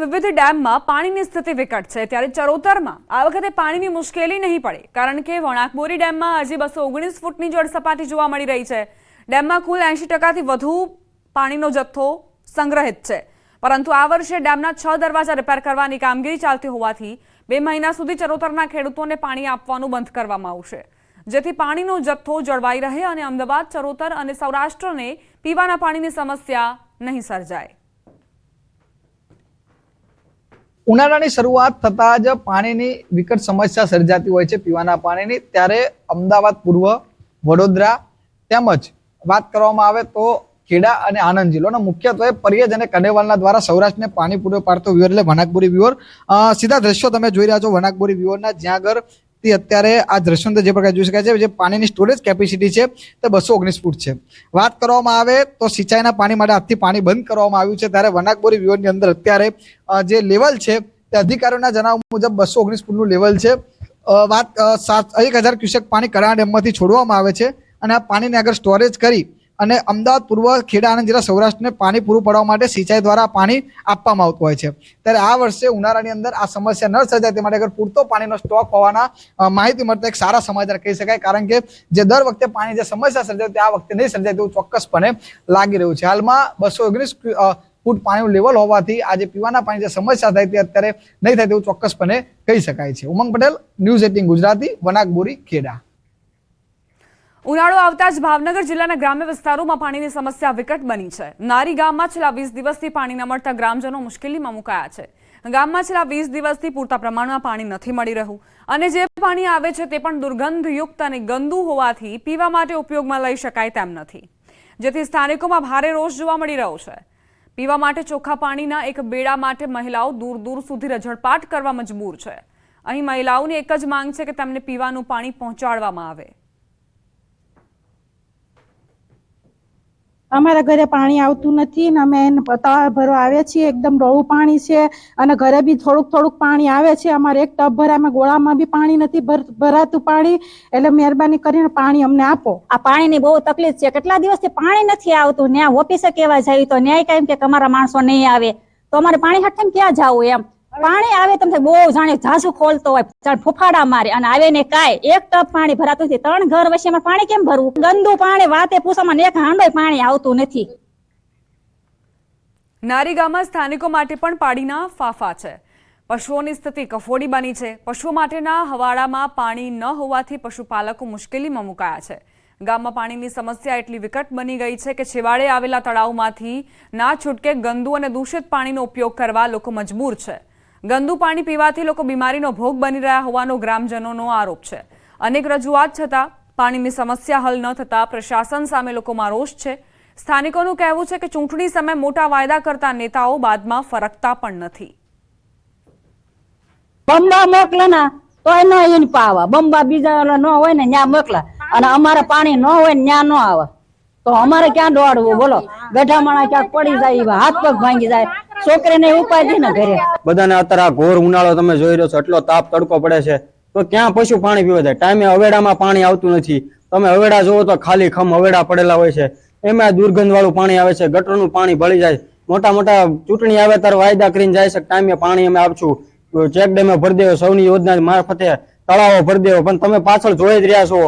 વિવિધ ડેમમાં પાણીની સ્થિતિ વિકટ છે. ત્યારે ચરોતરમાં આ વખતે પાણીની મુશ્કેલી નહીં પડે, કારણ કે વણાકબોરી ડેમમાં હજી બસો ઓગણીસ ફૂટની જળ સપાટી જોવા મળી રહી છે. ડેમમાં કુલ એંશી ટકાથી વધુ પાણીનો જથ્થો સંગ્રહિત છે. પરંતુ આ વર્ષે ડેમના છ દરવાજા રિપેર કરવાની કામગીરી ચાલતી હોવાથી બે મહિના સુધી ચરોતરના ખેડૂતોને પાણી આપવાનું બંધ કરવામાં આવશે. જેથી પાણીનો જથ્થો જળવાઈ રહે અને અમદાવાદ, ચરોતર અને સૌરાષ્ટ્રને પીવાના પાણીની સમસ્યા નહીં સર્જાય. ઉનાળાની શરૂઆત થતાં જ પાણીની વિકટ સમસ્યા સર્જાતી હોય છે પીવાના પાણીની. ત્યારે અમદાવાદ પૂર્વ, વડોદરા તેમજ વાત કરવામાં આવે તો ખેડા અને આણંદ જિલ્લોનો મુખ્યત્વે પરિયજ અને કનેવાલના દ્વારા સૌરાષ્ટ્રને પાણી પૂરો પાડતો વ્યુઅર એટલે વનાકબોરી વ્યુઅર સીધા દ્રશ્યો તમે જોઈ રહ્યા છો વનાકબોરી વિવરના જ્યાં આગળ થી અત્યારે આ દ્રશ્યો જે પ્રકાર જોઈ શકાય છે, જે પાણીની સ્ટોરેજ કેપેસિટી છે, તે બસો ઓગણીસ ફૂટ છે. વાત કરવામાં આવે તો સિંચાઈના પાણી માટે આજથી પાણી બંધ કરવામાં આવ્યું છે. ત્યારે વનાકબોરી વિવરની અંદર અત્યારે જે લેવલ છે, તે અધિકારીઓના જણાવ્યા મુજબ બસો ઓગણીસ ફૂટનું લેવલ છે. વાત સાત, એક હજાર ક્યુસેક પાણી કડા ડેમમાંથી છોડવામાં આવે છે અને આ પાણીને આગળ સ્ટોરેજ કરી અને અમદાવાદ પૂર્વ ખેડા આણંદ જિલ્લા સૌરાષ્ટ્રને પાણી પૂરું પાડવા માટે સિંચાઈ દ્વારા પાણી આપવામાં આવતું હોય છે. ત્યારે આ વર્ષે ઉનાળાની અંદર આ સમસ્યા ન સર્જાય તે માટે અગર પૂરતો પાણીનો સ્ટોક હોવાના માહિતી મળતા એક સારા સમાચાર કહી શકાય. કારણ કે જે દર વખતે પાણી જે સમસ્યા સર્જાય તે આ વખતે નહીં સર્જાય તેવું ચોક્કસપણે લાગી રહ્યું છે. હાલમાં બસો ઓગણીસ ફૂટ પાણીનું લેવલ હોવાથી આજે પીવાના પાણી જે સમસ્યા થાય તે અત્યારે નહીં થાય તેવું ચોક્કસપણે કહી શકાય છે. Umang Patel, news eighteen Gujarati Vanakbori Kheda. ઉનાળો આવતા જ ભાવનગર જિલ્લાના ગ્રામ્ય વિસ્તારોમાં પાણીની સમસ્યા વિકટ બની છે. નારી ગામમાં છેલ્લા વીસ દિવસથી પાણી ન મળતા ગ્રામજનો મુશ્કેલીમાં મુકાયા છે. ગામમાં છેલ્લા વીસ દિવસથી પૂરતા પ્રમાણમાં પાણી નથી મળી રહ્યું અને જે પાણી આવે છે તે પણ દુર્ગંધયુક્ત અને ગંદુ હોવાથી પીવા માટે ઉપયોગમાં લઈ શકાય તેમ નથી. જેથી સ્થાનિકોમાં ભારે રોષ જોવા મળી રહ્યો છે. પીવા માટે ચોખ્ખા પાણીના એક બેડા માટે મહિલાઓ દૂર દૂર સુધી રઝળપાટ કરવા મજબૂર છે. અહીં મહિલાઓની એક જ માંગ છે કે તેમને પીવાનું પાણી પહોંચાડવામાં આવે. અમારા ઘરે પાણી આવતું નથી ને અમે એને તળાવ ભરવા આવ્યા છીએ, એકદમ ડોળું પાણી છે અને ઘરે બી થોડુંક થોડુંક પાણી આવે છે. અમારે એક ટબ ભરામાં ગોળામાં બી પાણી નથી ભરાતું પાણી, એટલે મહેરબાની કરીને પાણી અમને આપો. આ પાણીની બહુ તકલીફ છે. કેટલા દિવસથી પાણી નથી આવતું? ન્યાય ઓફિસે કેવા જાય તો ન્યાય કેમ કે અમારા માણસો નહીં આવે? તો અમારે પાણી હાટે ક્યાં જવું એમ? પાણી આવે તમને બહુ જાણે ઝાસુ ખોલતો હોય, જાણે મારે. અને આવે ને કાય એક ટપ પાણી ભરાતું નથી. ત્રણ ઘર વચ્ચે પાણી કેમ ભરવું? ગંદુ પાણી વાતે પૂછામાં એક હાંડો પાણી આવતું નથી. નારીગામાં સ્થાનિકો માટે પણ પાણીના ફાફા છે. પશુઓની સ્થિતિ કફોડી બની છે. પશુઓ માટેના હવાડામાં પાણી ન હોવાથી પશુપાલકો મુશ્કેલીમાં મુકાયા છે. ગામમાં પાણીની સમસ્યા એટલી વિકટ બની ગઈ છે કે છેવાડે આવેલા તળાવમાંથી ના છૂટકે ગંદુ અને દૂષિત પાણીનો ઉપયોગ કરવા લોકો મજબૂર છે. ગંદુ પાણી પીવાથી લોકો બીમારીનો ભોગ બની રહ્યા હોવાનો ગ્રામજનોનો આરોપ છે. અનેક રજૂઆત છતાં પાણીની સમસ્યા હલ ન થતાં પ્રશાસન સામે લોકોમાં રોષ છે. સ્થાનિકોનું કહેવું છે કે ચૂંટણી સમયે મોટા વાયદા કરતા નેતાઓ બાદમાં ફરકતા પણ નથી. બંબા મોકલે ને તો ન એને પાવા. બંબા બીજા ન હોય ને ત્યાં મોકલા. અને અમારે પાણી ન હોય ને ત્યાં ન આવે. તો અમારે ક્યાં દોડવું? બોલો. ગઢા માણા ક્યાંક પડી જાય, હાથ પગ ભાંગી જાય. છોકરીને ઉપાય ને ઘરે. બધાને અત્યારે આ ઘોર ઉનાળો તમે જોઈ રહ્યો છો, એટલો તાપ તડકો પડે છે. તો ક્યાં પશુ પાણી પીવા જાય ટાઈમે હવેડામાં પાણી આવતું નથી. તમે હવેડા જોવો તો ખાલી ખમ હવેડા પડેલા હોય છે. એમાં દુર્ગંધ વાળું પાણી આવે છે, ગટરનું પાણી ભળી જાય. મોટા મોટા ચૂંટણી આવે ત્યારે વાયદા કરીને જાય છે ટાઈમે પાણી અમે આપશું. ચેક ડેમે ભરી દેવો સૌની યોજના મારફતે તળાવો ભરી દેવો પણ તમે પાછળ જોઈ જ રહ્યા છો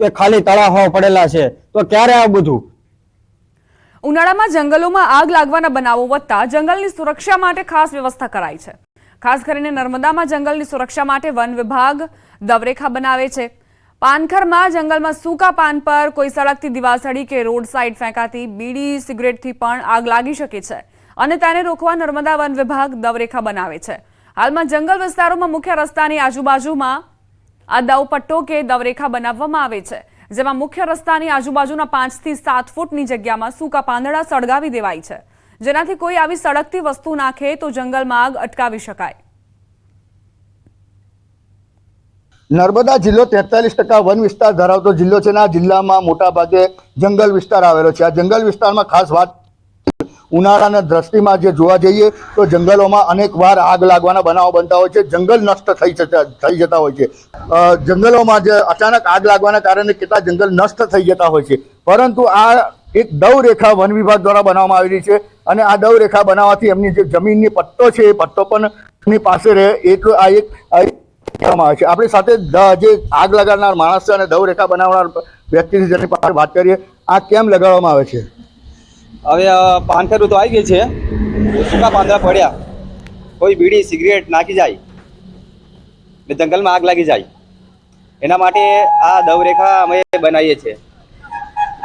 કે ખાલી તળાવો પડેલા છે. તો ક્યારે આ બધું? ઉનાળામાં જંગલોમાં આગ લાગવાના બનાવો વધતા જંગલની સુરક્ષા માટે ખાસ વ્યવસ્થા કરાઈ છે. ખાસ કરીને નર્મદામાં જંગલની સુરક્ષા માટે વન વિભાગ દવરેખા બનાવે છે. પાનખરમાં જંગલમાં સૂકા પાન પર કોઈ સડકથી દિવાસળી કે રોડ સાઇડ ફેંકાતી બીડી સિગરેટથી પણ આગ લાગી શકે છે અને તેને રોકવા નર્મદા વન વિભાગ દવરેખા બનાવે છે. હાલમાં જંગલ વિસ્તારોમાં મુખ્ય રસ્તાની આજુબાજુમાં આ દવપટ્ટો કે દવરેખા બનાવવામાં આવે છે. જેમાં મુખ્ય રસ્તાની આજુબાજુના પાંચથી સાત ફૂટની જગ્યામાં સૂકા પાંદડા સળગાવી દેવાય છે. જેનાથી કોઈ આવી સળગતી વસ્તુ નાખે તો જંગલમાં આગ અટકાવી શકાય. નર્મદા જિલ્લો તેતાલીસ ટકા વન વિસ્તાર ધરાવતો જિલ્લો છે અને આ જિલ્લામાં મોટા ભાગે જંગલ વિસ્તાર આવેલો છે. આ જંગલ વિસ્તારમાં ખાસ વાત ઉનાળાના દ્રષ્ટિમાં જે જોવા જઈએ તો જંગલોમાં અનેક વાર આગ લાગવાના બનાવો બનતા હોય છે, જંગલ નષ્ટ થઈ જતા થઈ જતા હોય છે. જંગલોમાં જે અચાનક આગ લાગવાના કારણે કેટલા જંગલ નષ્ટ થઈ જતા હોય છે. પરંતુ આ એક દવ રેખા વન વિભાગ દ્વારા બનાવવામાં આવેલી છે અને આ દવ રેખા બનાવવાથી એમની જે જમીનની પટ્ટો છે, એ પટ્ટો પણ એમની પાસે રહે. એટલું આ એક કહેવામાં આવે છે. આપણી સાથે જે આગ લગાડનાર માણસ છે અને દવ રેખા બનાવનાર વ્યક્તિની જેની પાસે વાત કરીએ, આ કેમ લગાડવામાં આવે છે? હવે પાનખર ઋતુ આવી ગઈ છે. સૂકા પાંદડા પડ્યા. કોઈ બીડી, સિગરેટ નાખી જાય. ને જંગલમાં આગ લાગી જાય. એના માટે આ દવરેખા અમે બનાવીએ છીએ.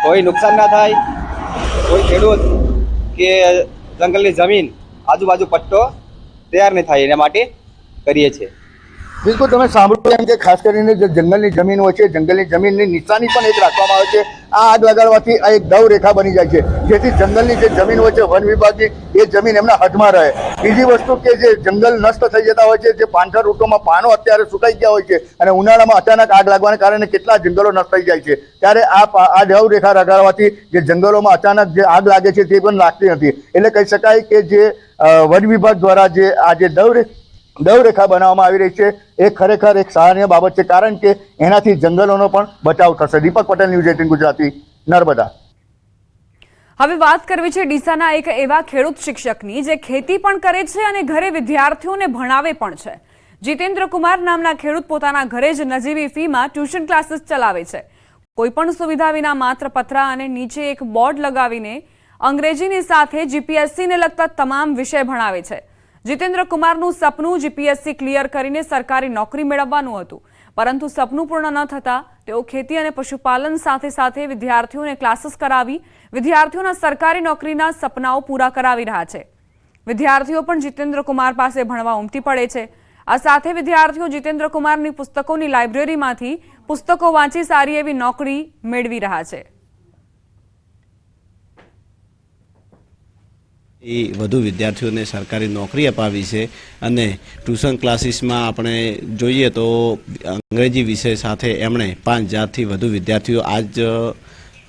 કોઈ નુકસાન ના થાય, કોઈ ખેડૂત કે જંગલની જમીન આજુબાજુ પટ્ટો તૈયાર નહીં થાય એના માટે કરીએ છીએ. બિલકુલ, તમે સાંભળ્યું એમ કે ખાસ કરીને જે જંગલની જમીન હોય છે, જંગલની જમીનની નિશાની પણ એક રાખવામાં આવે છે. આ આગ લગાડવાથી આ એક દવ રેખા બની જાય છે. જેથી જંગલની જે જમીન હોય છે, વન વિભાગની, એ જમીન એમના હદમાં રહે. બીજી વસ્તુ કે જે જંગલ નષ્ટ થઈ જતા હોય છે, જે પાંચર ઋતુમાં પાનો અત્યારે સુકાઈ ગયા હોય છે અને ઉનાળામાં અચાનક આગ લાગવાને કારણે કેટલા જંગલો નષ્ટ થઈ જાય છે. ત્યારે આ આ દવ રેખા લગાડવાથી જે જંગલોમાં અચાનક જે આગ લાગે છે, તે પણ લાગતી નથી. એટલે કહી શકાય કે જે વન વિભાગ દ્વારા જે આ જે દવ રે- દવ રેખા બનાવવામાં આવી રહી છે. એ ખરેખર એક સરાહનીય બાબત છે, કારણ કે એનાથી જંગલોનો પણ બચાવ થશે. Deepak Patel news eighteen Gujarati, Narmada. હવે વાત કરવી છે ડીસાના એક એવા ખેડૂત શિક્ષકની, જે ખેતી પણ કરે છે અને ઘરે વિદ્યાર્થીઓને ભણાવે પણ છે. જીતેન્દ્ર કુમાર નામના ખેડૂત પોતાના ઘરે જ નજીવી ફીમાં ટ્યુશન ક્લાસીસ ચલાવે છે. કોઈ પણ સુવિધા વિના માત્ર પથરા અને નીચે એક બોર્ડ લગાવીને અંગ્રેજીની સાથે જીપીએસસીને લગતા તમામ વિષય ભણાવે છે. જીતેન્દ્ર કુમારનું સપનું જીપીએસસી ક્લિયર કરીને સરકારી નોકરી મેળવવાનું હતું. પરંતુ સપનું પૂર્ણ ન થતાં તેઓ ખેતી અને પશુપાલન સાથે સાથે વિદ્યાર્થીઓને ક્લાસીસ કરાવી વિદ્યાર્થીઓના સરકારી નોકરીના સપનાઓ પૂરા કરાવી રહ્યા છે. વિદ્યાર્થીઓ પણ જીતેન્દ્ર કુમાર પાસે ભણવા ઉમટી પડે છે. આ સાથે વિદ્યાર્થીઓ જીતેન્દ્ર કુમારની પુસ્તકોની લાઇબ્રેરીમાંથી પુસ્તકો વાંચી સારી એવી નોકરી મેળવી રહ્યા છે. એ વધુ વિદ્યાર્થીઓને સરકારી નોકરી અપાવી છે અને ટ્યુશન ક્લાસીસમાં આપણે જોઈએ તો અંગ્રેજી વિષય સાથે એમણે પાંચ હજારથી વધુ વિદ્યાર્થીઓ આજ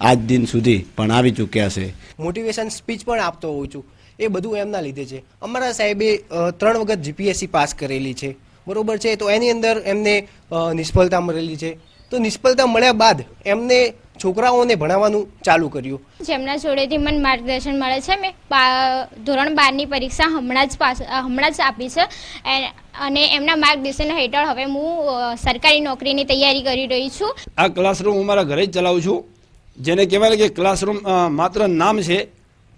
આજ દિન સુધી ભણાવી ચૂક્યા છે. મોટિવેશન સ્પીચ પણ આપતો હોઉં છું. એ બધું એમના લીધે છે. અમારા સાહેબે ત્રણ વખત જીપીએસસી પાસ કરેલી છે. બરોબર છે? તો એની અંદર એમને નિષ્ફળતા મળેલી છે. તો નિષ્ફળતા મળ્યા બાદ એમને છોકરાઓને ભણાવવાનું ચાલુ કર્યું. જેમના જોડેથી મને માર્ગદર્શન મળે છે મેં ધોરણ બારની પરીક્ષા હમણાં જ પાસ હમણાં જ આપી છે. એ- અને એમના માર્ગદર્શન હેઠળ હવે હું સરકારી નોકરીની તૈયારી કરી રહી છું. આ ક્લાસરૂમ હું મારા ઘરે જ ચલાવું છું. જેને કહેવાય કે ક્લાસરૂમ માત્ર નામ છે.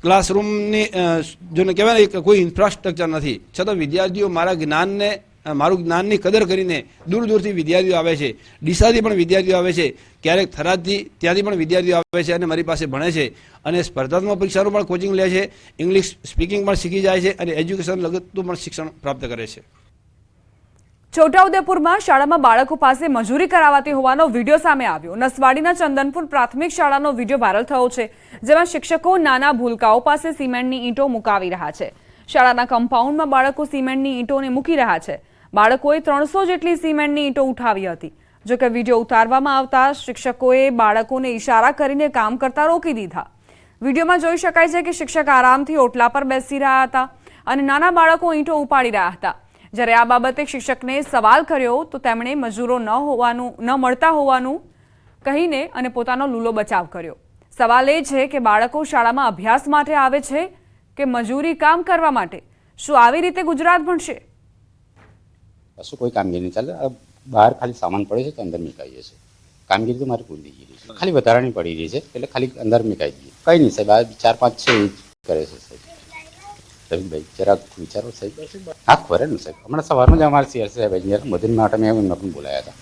ક્લાસરૂમની જોને જેને કહેવાય ને કે કોઈ ઇન્ફ્રાસ્ટ્રક્ચર નથી. છતાં વિદ્યાર્થીઓ મારા જ્ઞાનને મારું જ્ઞાનની કદર કરીને દૂર દૂરથી વિદ્યાર્થીઓ આવે છે. ડીસાથી પણ વિદ્યાર્થીઓ આવે છે. ક્યારેક થરાદથી ત્યાંથી પણ વિદ્યાર્થીઓ આવે છે અને મારી પાસે ભણે છે. અને સ્પર્ધાત્મક પરીક્ષાનું પણ કોચિંગ લે છે. ઇંગ્લિશ સ્પીકિંગ પણ શીખી જાય છે અને એજ્યુકેશન લગતું પણ શિક્ષણ પ્રાપ્ત કરે છે. છોટાઉદેપુરમાં શાળામાં બાળકો પાસે મજૂરી કરાવાતી હોવાનો વીડિયો સામે આવ્યો. નસવાડીના ચંદનપુર પ્રાથમિક શાળાનો વીડિયો વાયરલ થયો છે, જેમાં શિક્ષકો નાના ભૂલકાઓ પાસે સિમેન્ટની ઈંટો મુકાવી રહ્યા છે. શાળાના કમ્પાઉન્ડમાં બાળકો સિમેન્ટની ઈંટોને મૂકી રહ્યા છે. બાળકોએ ત્રણસો જેટલી સિમેન્ટની ઈંટો ઉઠાવી હતી. જોકે વીડિયો ઉતારવામાં આવતા શિક્ષકોએ બાળકોને ઈશારા કરીને કામ કરતા રોકી દીધા. વિડીયોમાં જોઈ શકાય છે કે શિક્ષક આરામથી ઓટલા પર બેસી રહ્યા હતા અને નાના બાળકો ઈંટો ઉપાડી રહ્યા હતા. જ્યારે આ બાબતે શિક્ષકને સવાલ કર્યો તો તેમણે મજૂરો ન હોવાનું, ન મળતા હોવાનું કહીને અને પોતાનો લૂલો બચાવ કર્યો. સવાલ એ છે કે બાળકો શાળામાં અભ્યાસ માટે આવે છે કે મજૂરી કામ કરવા માટે? શું આવી રીતે ગુજરાત ભણશે? કશું કોઈ કામગીરી નહીં ચાલે. બહાર ખાલી સામાન પડે છે તો અંદર મુકાઈએ છીએ કામગીરી તો મારી પૂરી થઈ ગયેલી છે ખાલી વધારાની પડી રહી છે એટલે ખાલી અંદર મુકાઈ દઈએ કંઈ નહીં સાહેબ આ ચાર પાંચ છે એ જ કરે છે સાહેબ. રવિભાઈ જરાક વિચારો સાહેબ. હા ખરે ને સાહેબ. હમણાં સવારમાં જ અમારે સીઆર સાહેબ એન્જિનિયર મધુર માટે મેં એમને પણ બોલાયા હતા.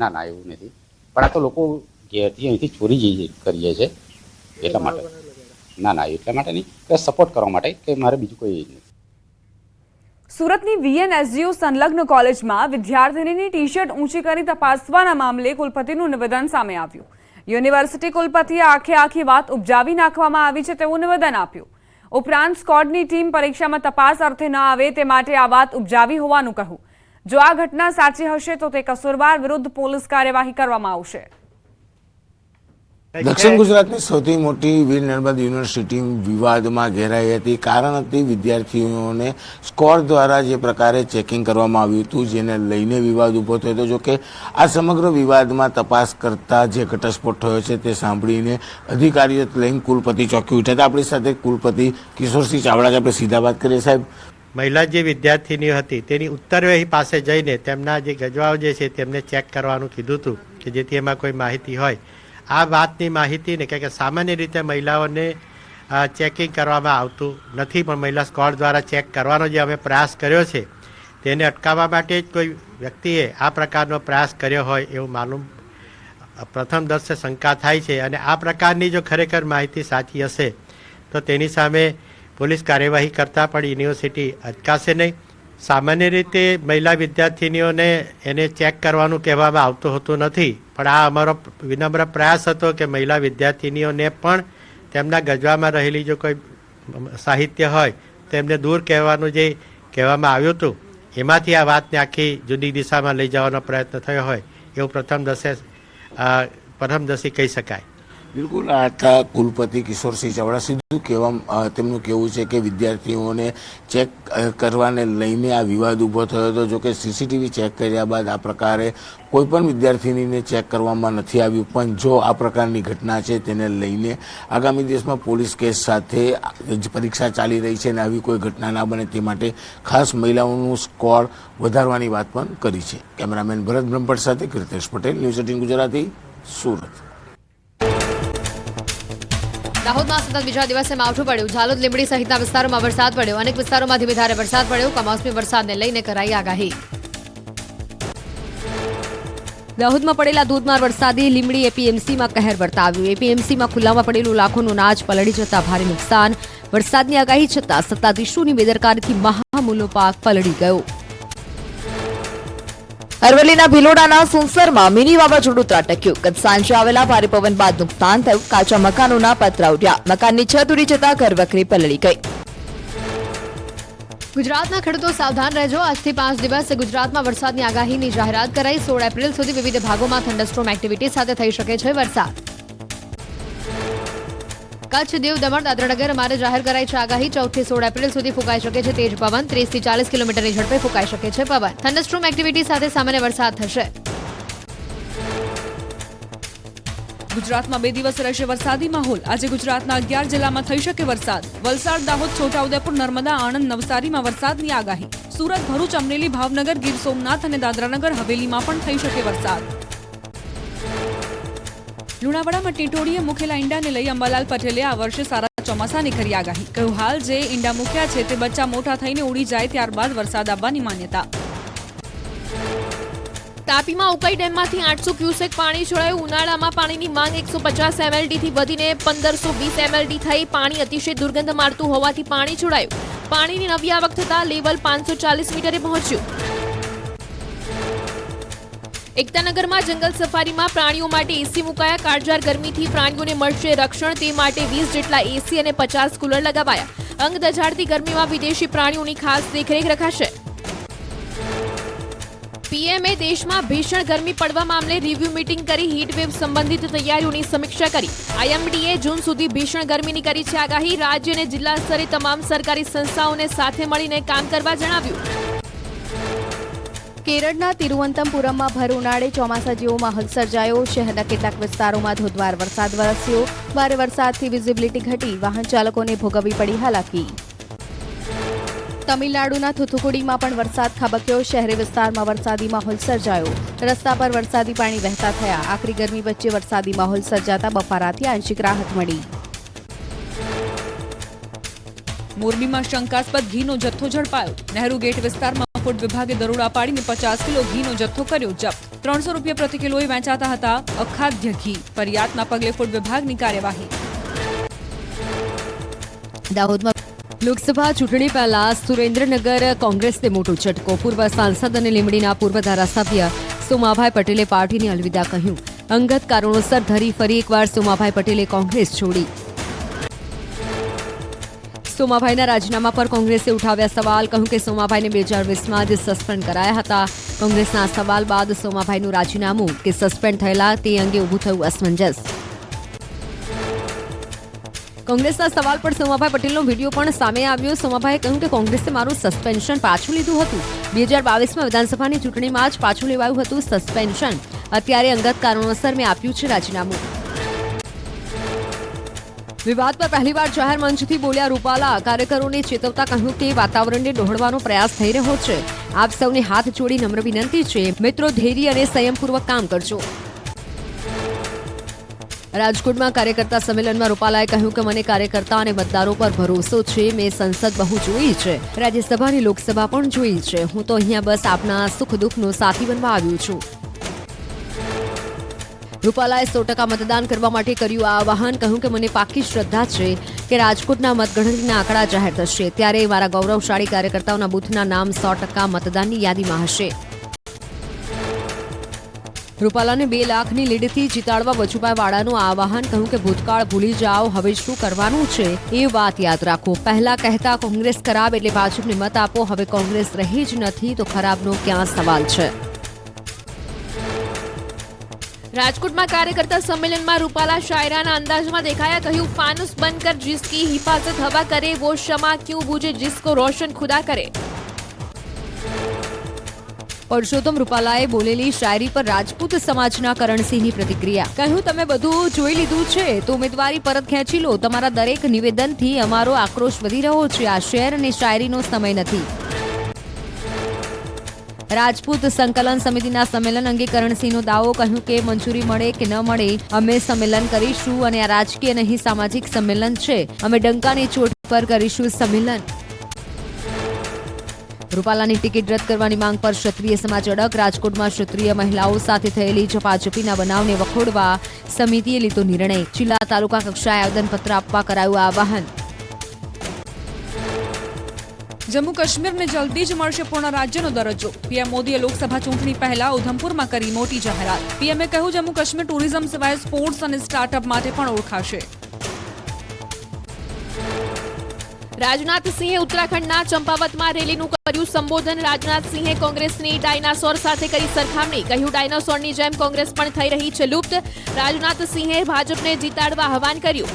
ના ના એવું નથી. પણ આ તો લોકો ઘેરથી અહીંથી ચોરી જઈએ કરીએ છે. એટલા માટે. ના ના એટલા માટે નહીં. સપોર્ટ કરવા માટે કે મારે બીજું કોઈ નહીં નથી સુરતની વીએનએસજીઓ સંલગ્ન કોલેજમાં વિદ્યાર્થીનીની ટી શર્ટ ઊંચી કરી તપાસવાના મામલે કુલપતિનું નિવેદન સામે આવ્યું. યુનિવર્સિટી કુલપતિએ આખે આખી વાત ઉપજાવી નાખવામાં આવી છે તેવું નિવેદન આપ્યું. ઉપરાંત સ્કોડની ટીમ પરીક્ષામાં તપાસ અર્થે ન આવે તે માટે આ વાત ઉપજાવી હોવાનું કહ્યું. જો આ ઘટના સાચી હશે તો તે કસૂરવાર વિરુદ્ધ પોલીસ કાર્યવાહી કરવામાં આવશે. દક્ષિણ ગુજરાતની સૌથી મોટી વીર નર્મદ યુનિવર્સિટી વિવાદમાં ઘેરાઈ હતી. કારણ હતી વિદ્યાર્થીઓને સ્કોર દ્વારા જે પ્રકારે ચેકિંગ કરવામાં આવ્યું હતું જેને લઈને વિવાદ ઊભો થયો હતો. જોકે આ સમગ્ર વિવાદમાં તપાસ કરતા જે ઘટસ્ફોટ થયો છે તે સાંભળીને અધિકારીઓ લઈને કુલપતિ ચોંકી ઉઠ્યા હતા. આપણી સાથે કુલપતિ કિશોરસિંહ ચાવડા આપણે સીધા વાત કરીએ સાહેબ. મહિલા જે વિદ્યાર્થીની હતી તેની ઉત્તરવેહી પાસે જઈને તેમના જે ગજવાઓ જે છે તેમને ચેક કરવાનું કીધું હતું કે જેથી એમાં કોઈ માહિતી હોય. આ વાતની માહિતી ને કે સામાન્ય રીતે મહિલાઓને ચેકિંગ કરવામાં આવતું નથી, પણ મહિલા સ્કોડ દ્વારા ચેક કરવાનો જે અમે પ્રયાસ કર્યો છે, તેને અટકાવવા માટે જ કોઈ વ્યક્તિએ આ પ્રકારનો પ્રયાસ કર્યો હોય એવું માલુમ પ્રથમ દર્શે શંકા થાય છે. અને આ પ્રકારની જો ખરેખર માહિતી સાચી હશે, તો તેની સામે પોલીસ કાર્યવાહી કરતાં પણ યુનિવર્સિટી અટકાશે નહીં. સામાન્ય રીતે મહિલા વિદ્યાર્થીનીઓને એને ચેક કરવાનું કહેવામાં આવતું હોતું નથી, પણ આ અમારો વિનમ્ર પ્રયાસ હતો કે મહિલા વિદ્યાર્થીનીઓને પણ તેમના ગજવામાં રહેલી જો કોઈ સાહિત્ય હોય તેમને દૂર કહેવાનું જે કહેવામાં આવ્યું હતું, એમાંથી આ વાતને આખી જુદી દિશામાં લઈ જવાનો પ્રયત્ન થયો હોય, એવું પ્રથમ દશે પ્રથમ દશી કહી શકાય. બિલકુલ, આ હતા કુલપતિ કિશોરસિંહ ચાવડા સીધું કહેવા તેમનું કહેવું છે કે વિદ્યાર્થીઓને ચેક કરવાને લઈને આ વિવાદ ઊભો થયો હતો. જોકે સીસીટીવી ચેક કર્યા બાદ આ પ્રકારે કોઈ પણ વિદ્યાર્થીનીને ચેક કરવામાં નથી આવ્યું. પણ જો આ પ્રકારની ઘટના છે તેને લઈને આગામી દિવસમાં પોલીસ કેસ સાથે પરીક્ષા ચાલી રહી છે અને આવી કોઈ ઘટના ના બને તે માટે ખાસ મહિલાઓનું સ્કોર વધારવાની વાત પણ કરી છે. કેમેરામેન ભરત બ્રહ્મભટ્ટ સાથે કીર્તેશ પટેલ, ન્યૂઝ એટીન ગુજરાતી, સુરત. દાહોદમાં સતત બીજા દિવસે માવઠું પડ્યું. ઝાલોદ, લીંબડી સહિતના વિસ્તારોમાં વરસાદ પડ્યો. અનેક વિસ્તારોમાં ધીમી ધારે વરસાદ પડ્યો. કમોસમી વરસાદને લઈને કરાઈ આગાહી. દાહોદમાં પડેલા ધોધમાર વરસાદે લીંબડી એપીએમસીમાં કહેર વર્તાવ્યું. એપીએમસીમાં ખુલ્લામાં પડેલું લાખોનું નાજ પલળી જતા ભારે નુકસાન. વરસાદની આગાહી છતાં સત્તાધીશોની બેદરકારીથી મહામૂલો પાક પલળી ગયો. અરવલ્લીના ભિલોડાના સુનસરમાં મિની વાવાઝોડું ત્રાટક્યું. ગત સાંજે આવેલા ભારે પવન બાદ નુકસાન થયું. કાચા મકાનોના પતરા ઉડ્યા મકાનની છત ઉડી જતા ઘરવખરી પલળી ગઈ. ગુજરાતના ખેડૂતો સાવધાન રહેજો. આજથી પાંચ દિવસ ગુજરાતમાં વરસાદની આગાહીની જાહેરાત કરાઈ. સોળ એપ્રિલ સુધી વિવિધ ભાગોમાં થંડરસ્ટ્રોમ એક્ટિવિટી સાથે થઈ શકે છે વરસાદ. કચ્છ દીવ દમણ દાદરાનગર મારે જાહેર કરાઈ છે આગાહી. ચૌદથી સોળ એપ્રિલ સુધી ફૂંકાઈ શકે છે તેજ પવન. ત્રીસથી ચાલીસ કિલોમીટરની ઝડપે ફૂંકાઈ શકે છે પવન. થંડરસ્ટ્રોમ એક્ટિવિટી સાથે સામાન્ય વરસાદ થશે. ગુજરાતમાં બે દિવસ રહેશે વરસાદી માહોલ. આજે ગુજરાતના અગિયાર જિલ્લામાં થઈ શકે વરસાદ. વલસાડ, દાહોદ છોટાઉદેપુર નર્મદા, આણંદ, નવસારીમાં વરસાદની આગાહી. સુરત, ભરૂચ, અમરેલી, ભાવનગર, ગીર સોમનાથ અને દાદરાનગર હવેલીમાં પણ થઈ શકે વરસાદ. લુણાવાડામાં ટીટોડીએ મૂકેલા ઈંડાને લઈ અંબાલાલ પટેલે આ વર્ષે સારા ચોમાસાની કરી આગાહી. કહ્યું, હાલ જે ઈંડા મૂક્યા છે તે બચ્ચા મોટા થઈને ઉડી જાય ત્યારબાદ વરસાદ આવવાની માન્યતા. તાપીમાં ઉકાઈ ડેમમાંથી આઠસો ક્યુસેક પાણી છોડાયું. ઉનાળામાં પાણીની માંગ એકસો પચાસ એમએલડીથી વધીને પંદરસો વીસ એમએલડી થઈ. પાણી અતિશય દુર્ગંધ મારતું હોવાથી પાણી છોડાયું. પાણીની નવી આવક થતાં લેવલ પાંચસો ચાલીસ મીટરે પહોંચ્યું. એકતાનગરમાં જંગલ સફારીમાં પ્રાણીઓ માટે એસી મુકાયા. કાળજાર ગરમીથી પ્રાણીઓને મળશે રક્ષણ. તે માટે વીસ જેટલા એસી અને પચાસ કુલર લગાવાયા. અંગ દજાડતી ગરમીમાં વિદેશી પ્રાણીઓની ખાસ દેખરેખ રખાશે. પીએમએ દેશમાં ભીષણ ગરમી પડવા મામલે રિવ્યુ મીટિંગ કરી. હીટવેવ સંબંધિત તૈયારીઓની સમીક્ષા કરી. આઈએમડીએ જૂન સુધી ભીષણ ગરમીની કરી છે આગાહી. રાજ્ય અને જિલ્લા સ્તરે તમામ સરકારી સંસ્થાઓને સાથે મળીને કામ કરવા જણાવ્યું. કેરળના તિરુવનંતપુરમમાં ભર ઉનાળે ચોમાસા જેવો માહોલ સર્જાયો. શહેરના કેટલાક વિસ્તારોમાં ધોધમાર વરસાદ વરસ્યો. ભારે વરસાદથી વિઝિબિલિટી ઘટી. વાહન ચાલકોને ભોગવવી પડી હાલાકી. તમિલનાડુના થુથુકુડીમાં પણ વરસાદ ખાબક્યો. શહેરી વિસ્તારમાં વરસાદી માહોલ સર્જાયો. રસ્તા પર વરસાદી પાણી વહેતા થયા. આખરી ગરમી વચ્ચે વરસાદી માહોલ સર્જાતા બફારાથી આંશિક રાહત મળી. મોરબીમાં શંકાસ્પદ ઘીનો જથ્થો ઝડપાયો. નહેરુ ગેટ વિસ્તારમાં ફૂડ વિભાગે દરોડા પાડીને પચાસ કિલો ઘીનો જથ્થો કર્યો જપ્ત. ત્રણસો રૂપિયા પ્રતિ કિલોએ વેચાતા હતા અખાદ્ય ઘી. ફરિયાદના પગલે ફૂડ વિભાગની કાર્યવાહી. દાહોદમાં લોકસભા ચૂંટણી પહેલા સુરેન્દ્રનગર કોંગ્રેસને મોટો ઝટકો. પૂર્વ સાંસદ અને લીંબડીના પૂર્વ ધારાસભ્ય સોમાભાઈ પટેલે પાર્ટીને અલવિદા કહ્યું. અંગત કારણોસર ધરી ફરી એકવાર સોમાભાઈ પટેલે કોંગ્રેસ છોડી. સોમાભાઈના રાજીનામા પર કોંગ્રેસે ઉઠાવ્યા સવાલ. કહ્યું કે સોમાભાઈને બે હજાર વીસમાં જ સસ્પેન્ડ કરાયા હતા. કોંગ્રેસના સવાલ બાદ સોમાભાઈનું રાજીનામું કે સસ્પેન્ડ થયેલા તે અંગે ઊભું થયું અસમંજસ. કોંગ્રેસના સવાલ પર સોમાભાઈ પટેલનો વીડિયો પણ સામે આવ્યો. સોમાભાઈએ કહ્યું કે કોંગ્રેસે મારું સસ્પેન્શન પાછું લીધું હતું. બે હજાર બાવીસમાં વિધાનસભાની ચૂંટણીમાં જ પાછું લેવાયું હતું સસ્પેન્શન. અત્યારે અંગત કારણોસર મેં આપ્યું છે રાજીનામું. વિવાદ પર પહેલીવાર જાહેર મંચથી બોલ્યા રૂપાલા. કાર્યકરોને ચેતવતા કહ્યું કે વાતાવરણને ડહોળવાનો પ્રયાસ થઈ રહ્યો છે. આપ સૌને હાથ જોડી નમ્ર વિનંતી છે. મિત્રો, ધૈર્ય અને સંયમપૂર્વક કામ કરજો. રાજકોટમાં કાર્યકર્તા સંમેલનમાં રૂપાલાએ કહ્યું કે મને કાર્યકર્તા અને મતદારો પર ભરોસો છે. મેં સંસદ બહુ જોઈ છે. રાજ્યસભા અને લોકસભા પણ જોઈ છે. હું તો અહીંયા બસ આપના સુખ દુઃખનો સાથી બનવા આવ્યો છું. રૂપાલાએ સો ટકા મતદાન કરવા માટે કર્યું આ આવાહન કહ્યું કે મને પાકી શ્રદ્ધા છે કે રાજકોટના મતગણતરીના આંકડા જાહેર થશે. ત્યારે મારા ગૌરવશાળી કાર્યકર્તાઓના બૂથના નામ સો ટકા મતદાનની યાદીમાં હશે. રૂપાલાને બે લાખની લીડથી જીતાડવા વજુભાઈ વાળાનું આવાહન કહ્યું કે ભૂતકાળ ભૂલી જાઓ, હવે શું કરવાનું છે એ વાત યાદ રાખો. પહેલા કહેતા કોંગ્રેસ ખરાબ એટલે ભાજપને મત આપો, હવે કોંગ્રેસ રહી જ નથી તો ખરાબનો ક્યાં સવાલ છે? રાજકોટમાં કાર્યકર્તા સંમેલનમાં રૂપાલા શાયરાના અંદાજમાં દેખાયા, કહ્યું, ફાનુસ બંધ કર, જિસકી હિફાજત હવા કરે, વો ક્ષમા ક્યું બુજે, જિસકો રોશન ખુદા કરે. પરસોત્તમ રૂપાલાએ બોલેલી શાયરી પર રાજપૂત સમાજના કરણસિંહની પ્રતિક્રિયા. કહ્યું, તમે બધું જોઈ લીધું છે, તો ઉમેદવારી પરત ખેંચી લો. તમારા દરેક નિવેદનથી અમારો આક્રોશ વધી રહ્યો છે. આ શેર અને શાયરીનો સમય નથી. રાજપૂત સંકલન સમિતિના સંમેલન અંગે કરણસિંહનો દાવો કહ્યું કે મંજૂરી મળે કે ન મળે, અમે સંમેલન કરીશું અને આ રાજકીય નહીં, સામાજિક સંમેલન છે. અમે ડંકાની ચોટ પર કરીશું સંમેલન. રૂપાલાની ટિકિટ રદ કરવાની માંગ પર ક્ષત્રિય સમાજ અડક રાજકોટમાં ક્ષત્રિય મહિલાઓ સાથે થયેલી ઝપાઝપીના બનાવને વખોડવા સમિતિએ લીધો નિર્ણય. જિલ્લા તાલુકા કક્ષાએ આવેદનપત્ર આપવા કરાયું આવાહન. જમ્મુ કાશ્મીરને જલ્દી જ મળશે પૂર્ણ રાજ્યનો દરજ્જો. પીએમ મોદીએ લોકસભા ચૂંટણી પહેલા ઉધમપુરમાં કરી મોટી જાહેરાત. પીએમએ કહ્યું જમ્મુ કાશ્મીર ટુરિઝમ સિવાય સ્પોર્ટ્સ અને સ્ટાર્ટઅપ માટે પણ ઓળખાશે. રાજનાથસિંહે ઉત્તરાખંડના ચંપાવતમાં રેલીનું કર્યું સંબોધન. રાજનાથસિંહે કોંગ્રેસની ડાયનાસોર સાથે કરી સરખામણી. કહ્યું, ડાયનાસોરની જેમ કોંગ્રેસ પણ થઈ રહી છે લુપ્ત. રાજનાથસિંહે ભાજપને જીતાડવા આહવાન કર્યું.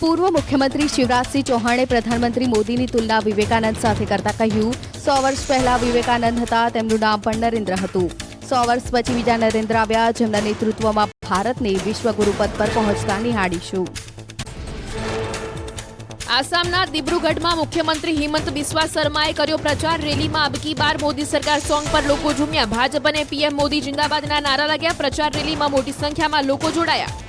પૂર્વ મુખ્યમંત્રી શિવરાજસિંહ ચૌહાણે પ્રધાનમંત્રી મોદીની તુલના વિવેકાનંદ સાથે કરતા કહ્યું, સો વર્ષ પહેલા વિવેકાનંદ હતા, તેમનું નામ પણ નરેન્દ્ર હતું. સો વર્ષ પછી બીજા નરેન્દ્ર આવ્યા, જેમના નેતૃત્વમાં ભારતને વિશ્વગુરુ પદ પર પહોંચતા નિહાળીશું. આસામના દિબ્રુગઢમાં મુખ્યમંત્રી હિમંત બિસ્વા શર્માએ કર્યો પ્રચાર. રેલીમાં અબકી બાર મોદી સરકાર સોંગ પર લોકો ઝૂમ્યા. ભાજપ અને પીએમ મોદી જિંદાબાદના નારા લાગ્યા. પ્રચાર રેલીમાં મોટી સંખ્યામાં લોકો જોડાયા.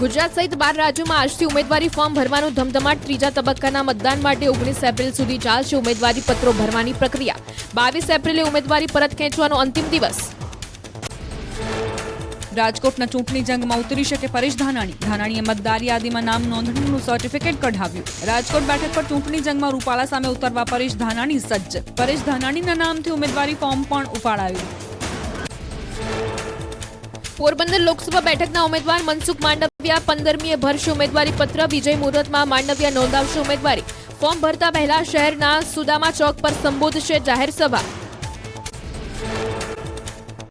ગુજરાત સહિત બાર રાજ્યોમાં આજથી ઉમેદવારી ફોર્મ ભરવાનું ધમધમાટ. ત્રીજા તબક્કાના મતદાન માટે ઓગણીસ એપ્રિલ સુધી ચાલશે ઉમેદવારી પત્રો ભરવાની પ્રક્રિયા. બાવીસ એપ્રિલે ઉમેદવારી પરત ખેંચવાનો અંતિમ દિવસ. રાજકોટના ચૂંટણી જંગમાં ઉતરી શકે પરેશ ધાનાણી. ધાનાણીએ મતદાર યાદીમાં નામ નોંધણીનું સર્ટિફિકેટ કઢાવ્યું. રાજકોટ બેઠક પર ચૂંટણી જંગમાં રૂપાલા સામે ઉતરવા પરેશ ધાનાણી સજ્જ. પરેશ ધાનાણીના નામથી ઉમેદવારી ફોર્મ પણ ઉપાડાયું. પોરબંદર લોકસભા બેઠકના ઉમેદવાર મનસુખ રૂપિયા પંદરમીએ ભરશે ઉમેદવારી પત્ર. વિજય મુહૂર્તમાં માંડવ્ય નોંધાવશે ઉમેદવારી. ફોર્મ ભરતા પહેલા શહેરના સુદામા ચોક પર સંબોધશે જાહેર સભા.